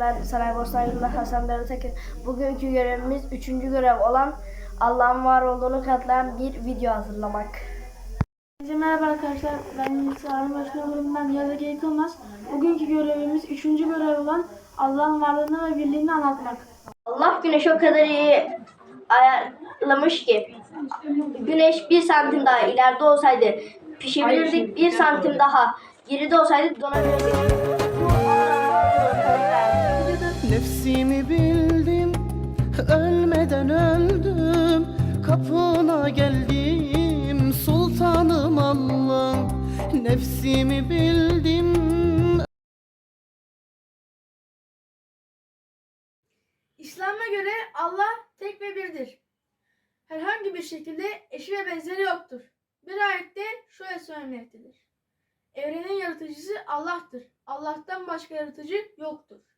Ben Saraybosna yılında Hasan Daratekin. Bugünkü görevimiz üçüncü görev olan Allah'ın var olduğunu kanıtlayan bir video hazırlamak. Merhaba arkadaşlar. Ben Yusuf Arın Başkanı bölümünden Yazık Yıkılmaz. Bugünkü görevimiz üçüncü görev olan Allah'ın varlığını ve birliğini anlatmak. Allah güneşi o kadar iyi ayarlamış ki güneş bir santim daha ileride olsaydı pişebilirdik, bir santim daha geride olsaydı donabilirdik. Bildim, ölmeden öldüm. Kapına geldim, sultanım Allah. Nefsimi bildim, İslam'a göre Allah tek ve birdir. Herhangi bir şekilde eşi ve benzeri yoktur. Bir ayette şöyle söylenmektedir. Evrenin yaratıcısı Allah'tır. Allah'tan başka yaratıcı yoktur.